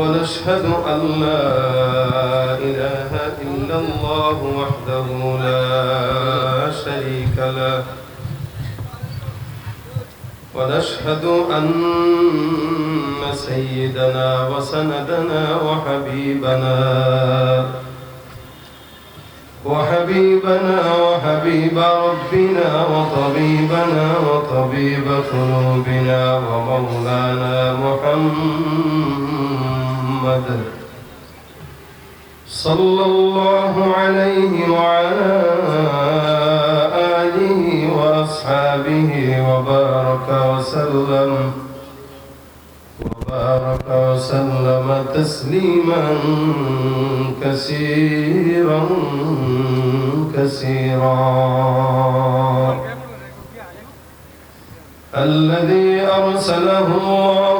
ونشهد أن لا إله إلا الله وحده لا شريك له. ونشهد أن سيدنا وسندنا وحبيبنا وحبيبنا وحبيب ربنا وطبيبنا وطبيب قلوبنا ومولانا محمد صلى الله عليه وعلى آله وأصحابه وبارك وسلم وبارك وسلم تسليما كثيرا كثيرا. الذي أرسله الله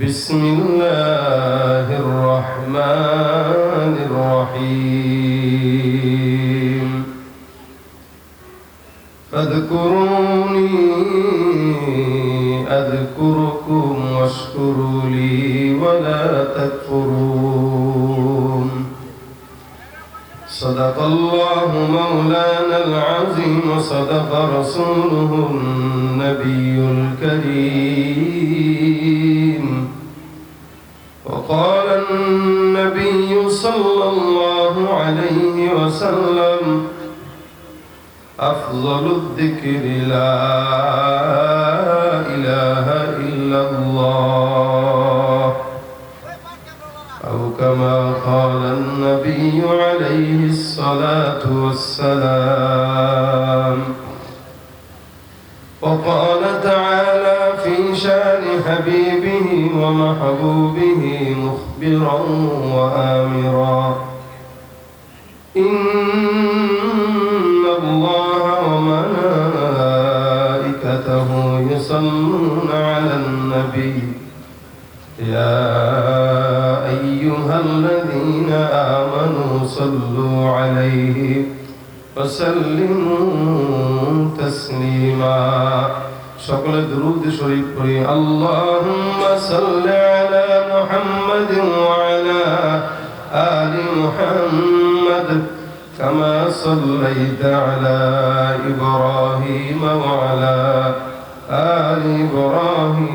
بسم الله الرحمن الرحيم. فاذكروني أذكركم واشكروا لي ولا تكفرون. صدق الله مولانا العظيم وصدق رسوله النبي الكريم. وقال النبي صلى الله عليه وسلم أفضل الذكر لا إله إلا الله. أو كما قال النبي عليه الصلاة والسلام وقال تعالى شان حبيبه ومحبوبه مخبرا وآمرا. إن الله وملائكته يصلون على النبي. يا أيها الذين آمنوا صلوا عليه وسلموا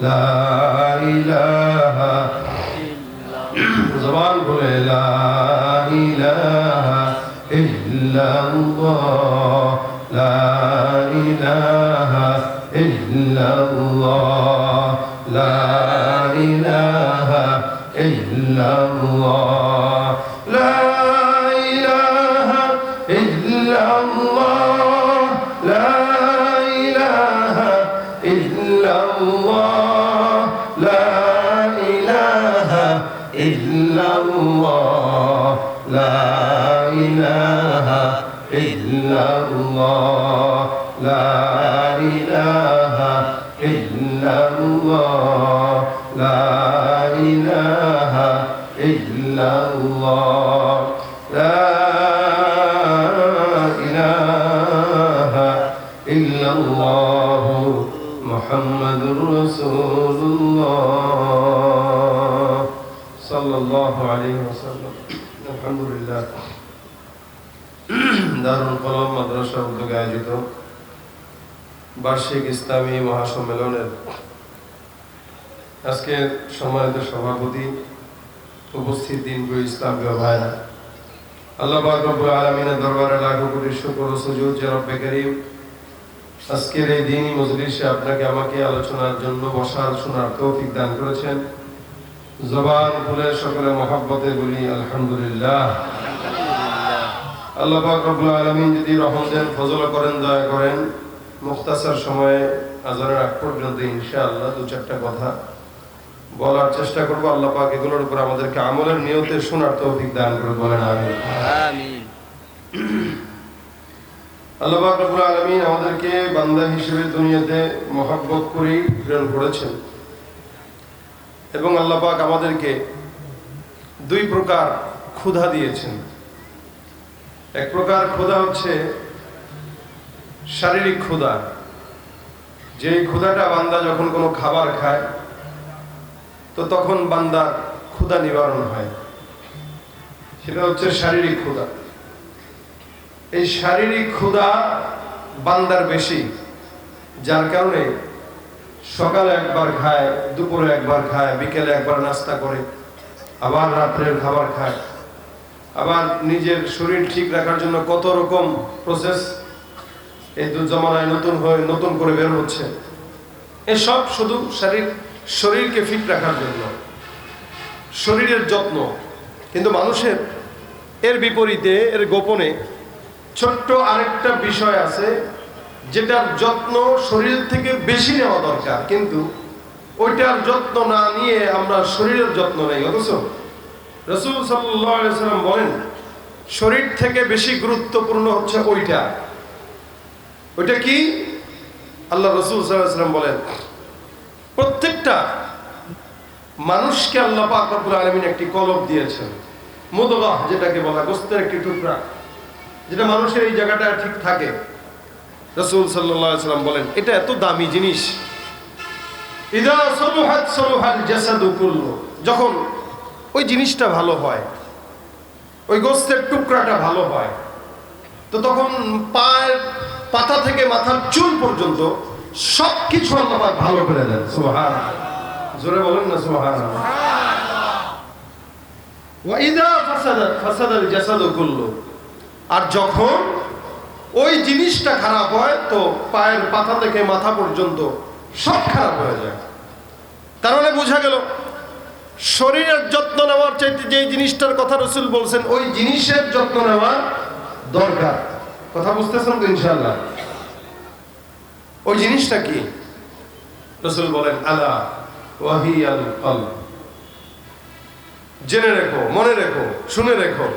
لا إله زبان قل لا إله إلا الله. لا إله إلا الله. لا إله إلا الله. إله إلا الله لا إله إلا الله لا إله إلا الله محمد رسول الله صلى الله عليه وسلم. الحمد لله. دار القرآن مدرسة উদ্যোগে বার্ষিক ইসলামী মহাসম্মেলনের আজকের সম্মানিত সভাপতি উপস্থিত দিনপুর ইসলাম ভাইরা আল্লাহ জবান সকলে আলহামদুলিল্লাহ। আল্লাহ যদি রহম দেন ফজল করেন, দয়া করেন মুখতাসার সময়ে আজানের আগ পর্যন্ত ইনশাআল্লাহ দু চারটা কথা বলার চেষ্টা করব। আল্লাহ পাক এগুলোর উপর আমাদেরকে আমলের নিয়তে শোনার তৌফিক দান করে বলেন আমিন। আমিন। আল্লাহ পাক রব্বুল আলামিন আমাদেরকে বান্দা হিসেবে দুনিয়াতে মহব্বত প্রেরণ করেছেন। এবং আল্লাহ পাক আমাদেরকে দুই প্রকার ক্ষুধা দিয়েছেন। এক প্রকার ক্ষুধা হচ্ছে শারীরিক ক্ষুধা। যে ক্ষুধাটা বান্দা যখন কোনো খাবার খায়, তো তখন বান্দার ক্ষুধা নিবারণ হয়। সেটা হচ্ছে শারীরিক ক্ষুধা। এই শারীরিক ক্ষুধা বান্দার বেশি, যার কারণে সকালে একবার খায়, দুপুরে একবার খায়, বিকেলে একবার নাস্তা করে, আবার রাত্রের খাবার খায়। আবার নিজের শরীর ঠিক রাখার জন্য কত রকম প্রসেস এই দু জমানায় নতুন হয়ে, নতুন করে বের হচ্ছে। এসব শুধু শরীর, শরীরকে ফিট রাখার জন্য। শরীরের যত্ন। কিন্তু মানুষের, এর বিপরীতে, এর গোপনে ছোট্ট আরেকটা বিষয় আছে, যেটার যত্ন শরীর থেকে বেশি নেওয়া দরকার। কিন্তু ওইটার যত্ন না নিয়ে আমরা শরীরের যত্ন নেই, অথচ রসুল সাল্লাম বলেন, শরীর থেকে বেশি গুরুত্বপূর্ণ হচ্ছে ওইটা। ওইটা কি? আল্লাহ রসুল সাল্লাম বলেন, প্রত্যেকটা মানুষকে আল্লাহ পাক আলামিন একটি কলব দিয়েছেন। মুদগাহ যেটাকে বলা গোস্তের একটি টুকরা। যেটা মানুষের এই জায়গাটা ঠিক থাকে। রসুল সাল্লাম বলেন, এটা এত দামি জিনিস। যখন ওই জিনিসটা ভালো হয়, ওই গোস্তের টুকরাটা ভালো হয়, তো তখন পায়ের পাতা থেকে মাথার চুল পর্যন্ত সব কিছু আল্লাহ ভালো করে দেন। সুবহান জোরে বলেন না কুল্লু। আর যখন ওই জিনিসটা খারাপ হয়, তো পায়ের পাতা থেকে মাথা পর্যন্ত সব খারাপ হয়ে যায়। তার বোঝা গেল, শরীরের যত্ন নেওয়ার চাইতে যে জিনিসটার কথা রসুল বলছেন, ওই জিনিসের যত্ন নেওয়া দরকার। কথা বুঝতেছেন তো ইনশাল্লাহ ওই জিনিসটা কি? রসুল বলেন, আলা কল জেনে রেখো, মনে রেখো, শুনে রেখো।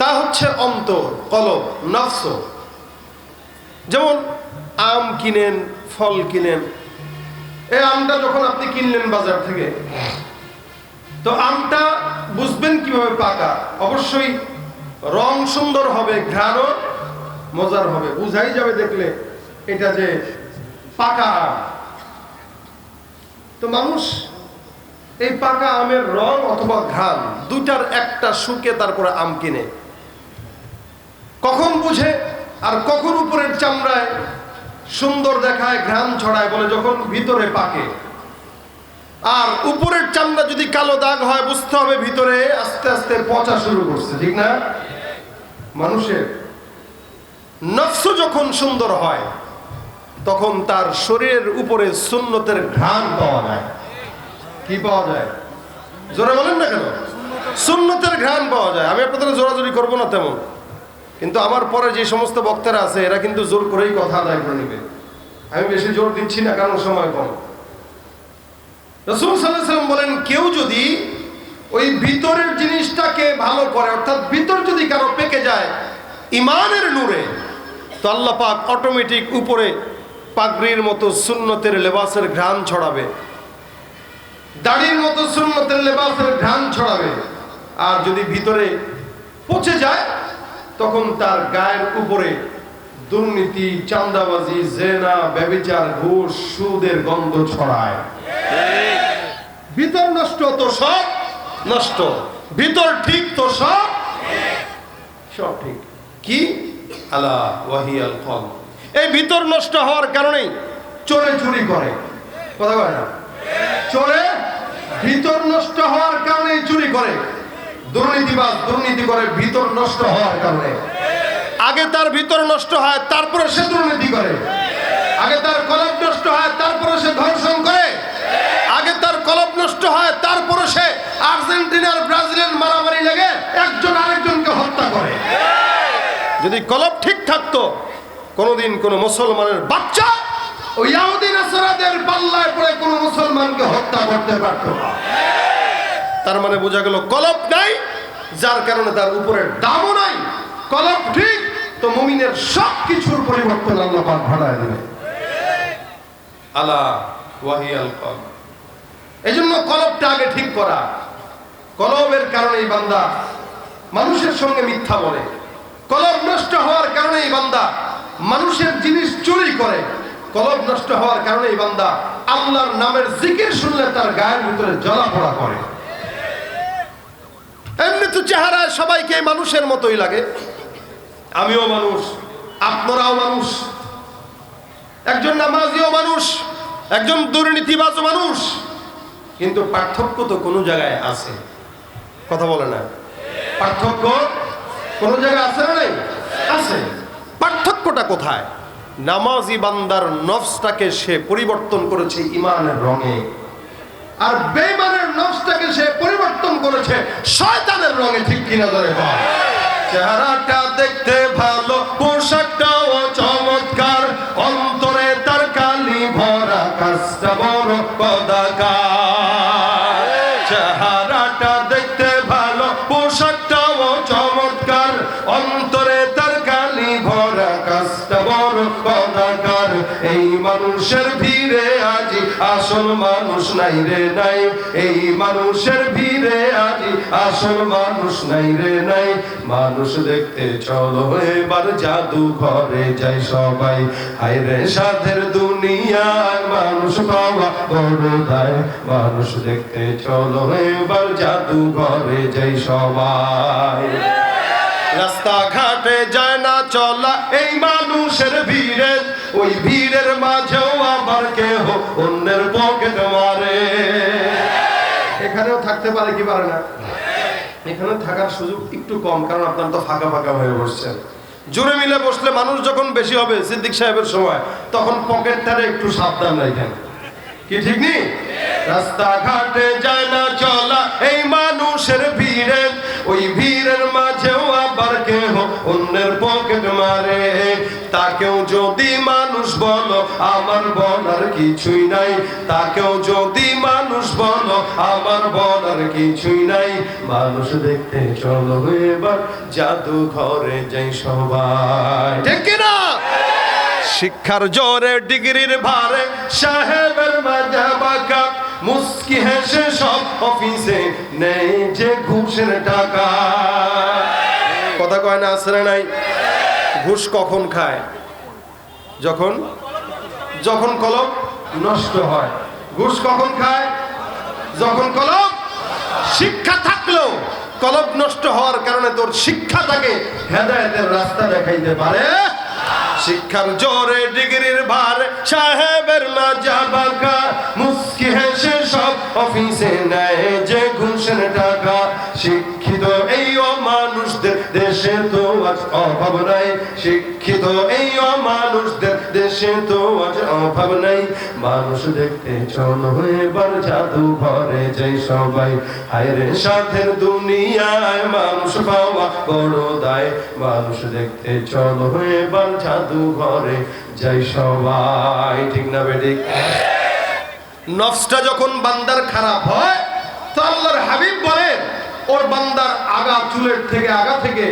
তা হচ্ছে অন্তর, কলব, নফস। যেমন আম কিনেন, ফল কিনেন। এই আমটা যখন আপনি কিনলেন বাজার থেকে, তো আমটা বুঝবেন কীভাবে পাকা? অবশ্যই রং সুন্দর হবে, ঘ্রাণও মজার হবে, বুঝাই যাবে দেখলে এটা যে পাকা তো মানুষ, এই পাকা আমের রং অথবা ঘ্রাণ দুটার একটা শুকে তারপরে আম কিনে। কখন বুঝে আর কখন উপরের চামড়ায় সুন্দর দেখায়, ঘ্রাণ ছড়ায় বলে যখন ভিতরে পাকে। আর উপরের চামড়া যদি কালো দাগ হয়, বুঝতে হবে ভিতরে আস্তে আস্তে পচা শুরু করছে, ঠিক না? মানুষের নফস যখন সুন্দর হয়, তখন তার শরীরের উপরে সুন্নতের ঘ্রাণ পাওয়া যায়। কি পাওয়া যায়? জোরে বলেন না কেন? সুন্নতের ঘ্রাণ পাওয়া যায়। আমি আপনাদের জোরাজোরি করব না তেমন। কিন্তু আমার পরে যে সমস্ত বক্তারা আছে, এরা কিন্তু জোর করেই কথা আদায় করে নেবে। আমি বেশি জোর দিচ্ছি না, কারণ সময় কম। রসুল সাল্লাম বলেন, কেউ যদি ওই ভিতরের জিনিসটাকে ভালো করে, অর্থাৎ ভিতর যদি কারও পেকে যায় ইমানের নূরে তো আল্লাহ পাক অটোমেটিক উপরে পাগড়ির মতো সুন্নতের লেবাসের ঘ্রাণ ছড়াবে। দাড়ির মতো সুন্নতের লেবাসের ঘ্রাণ ছড়াবে। আর যদি ভিতরে পচে যায়, তখন তার গায়ের উপরে দুর্নীতি চান্দাবাজি জেনা, ব্যবিচার, ঘুষ, সুদের গন্ধ ছড়ায়। ভিতর নষ্ট তো সব নষ্ট, ভিতর ঠিক তো সব? সব ঠিক। কি? আলা এই ভিতর নষ্ট হওয়ার চোরে চুরি করে। কথা কয় না? চোরে ভিতর নষ্ট হওয়ার কারণেই চুরি করে। দুর্নীতিবাজ দুর্নীতি করে ভিতর নষ্ট হওয়ার কারণে। আগে তার ভিতর নষ্ট হয়, তারপরে সে দুর্নীতি করে। আগে তার কলব নষ্ট হয়, তারপরে সে ধর্ষণ করে। আগে তার কলব নষ্ট হয়, তারপরে সে আর্জেন্টিনার ব্রাজিলের মারামারি লেগে একজন আরেকজনকে হত্যা করে। যদি কলব ঠিক থাকতো, কোনোদিন কোনো মুসলমানের বাচ্চা ওই হত্যা করতে তার মানে বোঝা গেল যার কারণে তার উপরে কলব ঠিক, তো মুমিনের পরিবর্তন আল্লাহ কলব। এই জন্য কলবটা আগে ঠিক করা। কলবের কারণেই বান্দা মানুষের সঙ্গে মিথ্যা বলে। কলব নষ্ট হওয়ার কারণেই বান্দা মানুষের জিনিস চুরি করে। কলব নষ্ট হওয়ার কারণেই বান্দা আল্লাহর নামের জিকির শুনলে তার গায়ের ভিতরে জ্বলা পোড়া করে। এমনি তো চেহারায় সবাইকে মানুষের মতোই লাগে। আমিও মানুষ, আপনারাও মানুষ, একজন নামাজিও মানুষ, একজন দুর্নীতিবাজও মানুষ। কিন্তু পার্থক্য তো কোনো জায়গায় আছে। কথা বলে না। পার্থক্য কোন জায়গায় আছে না নাই? আছে। পার্থক্যটা কোথায়? নামাজি বান্দার নফসটাকে সে পরিবর্তন করেছে ইমানের রঙে। আর বেইমানের নফসটাকে সে পরিবর্তন করেছে শয়তানের রঙে, ঠিক কিনা ধরে চেহারাটা দেখতে ভালো, পোশাকটাও চমৎকার আসল মানুষ নাই রে, নাই। এই মানুষের ভিড়ে আজি আসল মানুষ নাই রে, নাই। মানুষ দেখতে চলো, এবার জাদু ঘরে যাই সবাই। হায় রে, সাধের দুনিয়ায় মানুষ পাওয়া বড় দায়। মানুষ দেখতে চলো, এবার জাদু ঘরে যাই সবাই। রাস্তাঘাটে যায় না চলা এই মানুষের ভিড়ে। ওই ভিড়ের মাঝেও আবার কেহ অন্যের পকেট মারে। এখানেও থাকতে পারে কি পারে না? এখানে থাকার সুযোগ একটু কম, কারণ আপনার তো ফাঁকা ফাঁকা হয়ে বসছেন। জোরে মিলে বসলে মানুষ যখন বেশি হবে সিদ্দিক সাহেবের সময়, তখন পকেট পকেটটারে একটু সাবধান রাখেন। কি ঠিক নেই রাস্তাঘাটে যায় না চলা, এই মানুষের ভিড়ে ওই ভিড়ের মাঝেও আবার কেহ অন্যের পকেট মারে। তাকেও যদি মানুষ বলো, আমার বলার কিছুই নাই। তাকেও যদি মানুষ বলো, আমার বলার কিছুই নাই। মানুষ দেখতে চলো এবার জাদু ঘরে যাই সবাই। ঠিক না শিক্ষার জোরে ডিগ্রির ভারে সাহেবের মাজা বাঁকা। মুস্কি হেসে সব অফিসে নেই যে ঘুষের টাকা। কথা কয় না আসলে নাই? ঘুষ কখন খায়? যখন? যখন কলম নষ্ট হয়। ঘুষ কখন খায়? যখন কলম শিক্ষা থাকলেও কলব নষ্ট হওয়ার কারণে তোর শিক্ষাটাকে হেদায়তের রাস্তা দেখাইতে পারে। শিক্ষার জোরে ডিগ্রির ভার, সাহেবের মাজা বাঁকা মুস্কি হেসে সব অফিসে নেয় যে ঘুষের টাকা। শিক্ষিত এই ও মানুষদের দেশে তো আজ অভাব নাই। শিক্ষিত এই মানুষদের দেশে তো আজ অভাব নাই। মানুষ দেখতে চলো এবার জাদু ঘরে যাই সবাই। হায়রে সাথের দুনিয়ায় মানুষ পাওয়া বড় দায়। মানুষ দেখতে চলো এবার জাদু ঘরে যাই সবাই। ঠিক না বেঠিক নফসটা যখন বান্দার খারাপ হয়, তো আল্লাহর হাবিব বলেন ওর বান্দার আগা চুলের থেকে আগা থেকে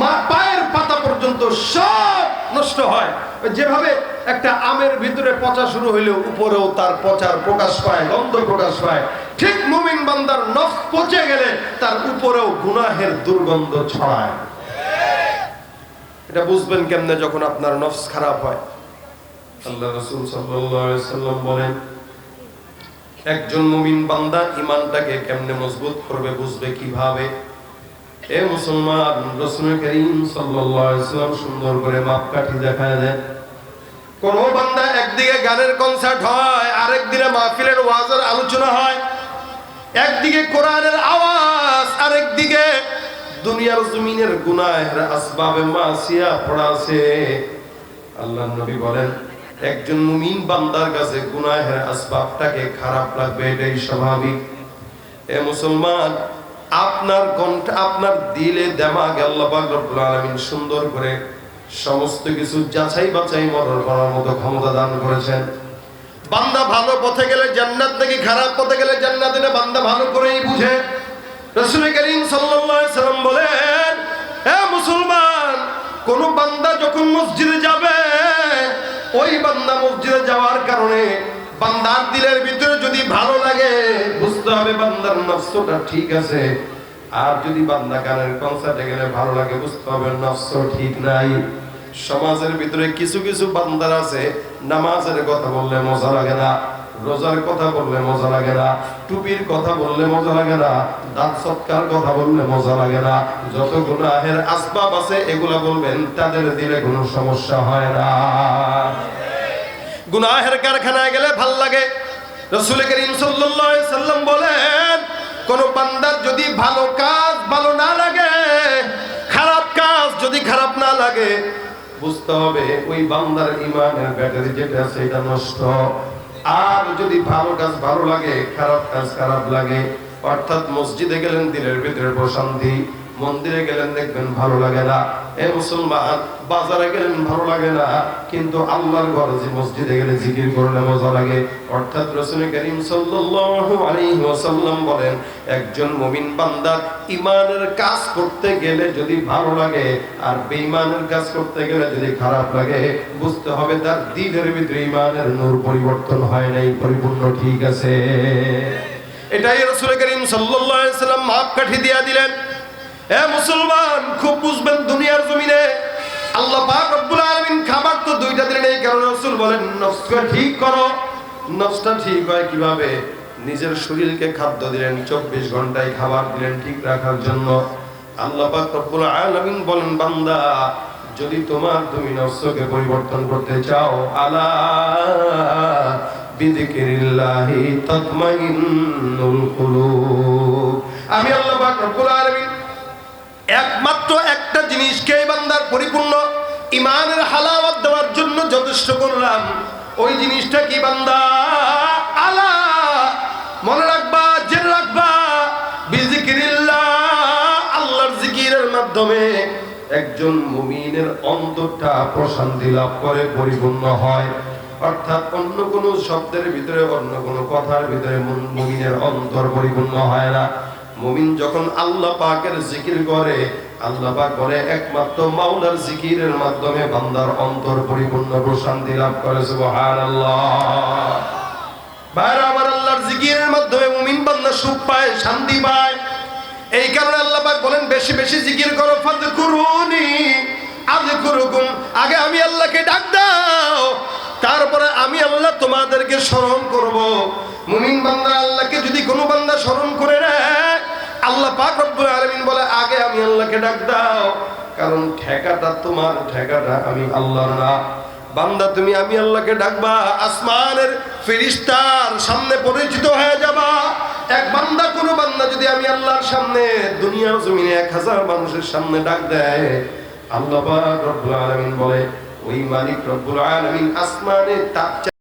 মা পায়ের পাতা পর্যন্ত সব নষ্ট হয়। যেভাবে একটা আমের ভিতরে পচা শুরু হইলেও উপরেও তার পচার প্রকাশ পায়, গন্ধ প্রকাশ পায়। ঠিক মুমিন বান্দার নফ পচে গেলে তার উপরেও গুনাহের দুর্গন্ধ ছড়ায়। এটা বুঝবেন কেমনে যখন আপনার নফস খারাপ হয়? আল্লাহ রসুল সাল্লাম বলেন একজন মুমিন বান্দা ইমানটাকে কেমনে মজবুত করবে, বুঝবে কীভাবে? এ মুসলমান, রসুল করিম ওয়াসাল্লাম সুন্দর করে মাপকাঠি দেখা দেন। কোন বান্দা একদিকে গানের কনসার্ট হয় আরেক দিনে মাহফিলের ওয়াজের আলোচনা হয়। একদিকে কোরআনের আওয়াজ আরেক দিকে দুনিয়ার জমিনের গুনাহের আসবাবে মাসিয়া পড়া আল্লাহ নবী বলেন একজন মুমিন বান্দার কাছে গুনাহের আসবাবটাকে খারাপ লাগবে, এটাই স্বাভাবিক। এ মুসলমান, আপনার কণ্ঠ, আপনার দিলে দেমাগে আল্লাহ রব্বুল সুন্দর করে সমস্ত কিছু যাচাই বাছাই মরণ করার মতো ক্ষমতা দান করেছেন। বান্দা ভালো পথে গেলে জান্নাত, নাকি খারাপ পথে গেলে জান্নাত, এটা বান্দা ভালো করেই বুঝে। রসুল করিম সাল্লাম বলেন হে মুসলমান, কোন বান্দা যখন মসজিদে যাবে ওই বান্দা মসজিদে যাওয়ার কারণে বান্দার দিলের ভিতরে যদি ভালো লাগে, বুঝতে হবে বান্দার নফসটা ঠিক আছে। আর যদি বান্দা গানের কনসার্টে গেলে ভালো লাগে, বুঝতে হবে নফস ঠিক নাই। সমাজের ভিতরে কিছু কিছু বান্দার আছে, নামাজের কথা বললে মজা লাগে না। রোজার কথা বললে মজা লাগে না, টুপির কথা বললে মজা লাগে না, দাঁত সৎকার কথা বললে মজা লাগে না। যত গুনাহের আসবাব আছে, এগুলা বলবেন, তাদের দিলে কোনো সমস্যা হয় না। গুনাহের কারখানায় গেলে ভালো লাগে। রসুল করিম সাল্লাম বলেন, কোন বান্দার যদি ভালো কাজ ভালো না লাগে, খারাপ কাজ যদি খারাপ না লাগে, বুঝতে হবে ওই বান্দার ইমানের ব্যাটারি যেটা এটা নষ্ট। আর যদি ভালো কাজ ভালো লাগে, খারাপ কাজ খারাপ লাগে, অর্থাৎ মসজিদে গেলেন দিনের ভিতরে প্রশান্তি, মন্দিরে গেলেন দেখবেন ভালো লাগে না। এ মুসলমান বাজারে গেলেন ভালো লাগে না, কিন্তু আল্লাহর ঘরে যে মসজিদে গেলে জিকির করলে মজা লাগে। অর্থাৎ রসুল করিম সাল্লাল্লাহু আলাইহি ওয়াসাল্লাম বলেন, একজন মুমিন বান্দার ইমানের কাজ করতে গেলে যদি ভালো লাগে, আর বেঈমানের কাজ করতে গেলে যদি খারাপ লাগে, বুঝতে হবে তার দিলের ভিতরে ইমানের নূর পরিবর্তন হয় নাই, পরিপূর্ণ ঠিক আছে। এটাই রসুল করিম সাল্লাল্লাহু আলাইহি সাল্লাম মাপকাঠি দিয়া দিলেন। এ মুসলমান, খুব বুঝবেন দুনিয়ার জমিনে আল্লাহ পাক রব্বুল আলামিন খাবার তো দুইটা দিলেন, এই কারণে রাসূল বলেন নফসকে ঠিক করো। নফসটা ঠিক হয় কীভাবে? নিজের শরীরকে খাদ্য দিলেন, চব্বিশ ঘন্টায় খাবার দিলেন ঠিক রাখার জন্য। আল্লাহ পাক রব্বুল আলামিন বলেন, বান্দা, যদি তোমার তুমি নফসকে পরিবর্তন করতে চাও, আলা বিযিকিরিল্লাহি তাতমাইন্নুল কুলুব। আমি আল্লাহ পাক রব্বুল আলামিন একমাত্র একটা জিনিসকে বান্দার পরিপূর্ণ ইমানের হালাওয়াত দেওয়ার জন্য যথেষ্ট করলাম। ওই জিনিসটা কি বান্দা? আলা, মনে রাখবা, জেনে রাখবা আল্লাহর জিকিরের মাধ্যমে একজন মুমিনের অন্তরটা প্রশান্তি লাভ করে, পরিপূর্ণ হয়। অর্থাৎ অন্য কোনো শব্দের ভিতরে, অন্য কোনো কথার ভিতরে মুন- মুমিনের অন্তর পরিপূর্ণ হয় না। মুমিন যখন আল্লাহ পাকের জিকির করে আল্লাহ পাক বলে, একমাত্র মাওলার জিকিরের মাধ্যমে বান্দার অন্তর পরিপূর্ণ প্রশান্তি লাভ করে, সুবহানাল্লাহ। ভাইরা, আমার আল্লাহর জিকিরের মাধ্যমে মুমিন বান্দা সুখ পায়, শান্তি পায়। এই কারণে আল্লাহ বলেন, বেশি বেশি জিকির করো ফাযকুরুনি আযকুরুকুম আগে আমি আল্লাহকে ডাক দাও, তারপরে আমি আল্লাহ তোমাদেরকে স্মরণ করব। মুমিন বান্দা আল্লাহকে যদি কোনো বান্দা স্মরণ করে নেয় আল্লাহ পাক রব্বুল আলামিন বলে, আগে আমি আল্লাহকে ডাক দাও, কারণ ঠেকাটা তোমার, ঠেকাটা আমি আল্লাহর না। বান্দা, তুমি আমি আল্লাহকে ডাকবা, আসমানের ফেরিস্তার সামনে পরিচিত হয়ে যাবা। এক বান্দা, কোনো বান্দা যদি আমি আল্লাহর সামনে, দুনিয়ার জমিনে এক হাজার মানুষের সামনে ডাক দেয়, আল্লাহ পাক রব্বুল আলামিন বলে, ওই মালিক রব্বুল আলামিন আসমানে তার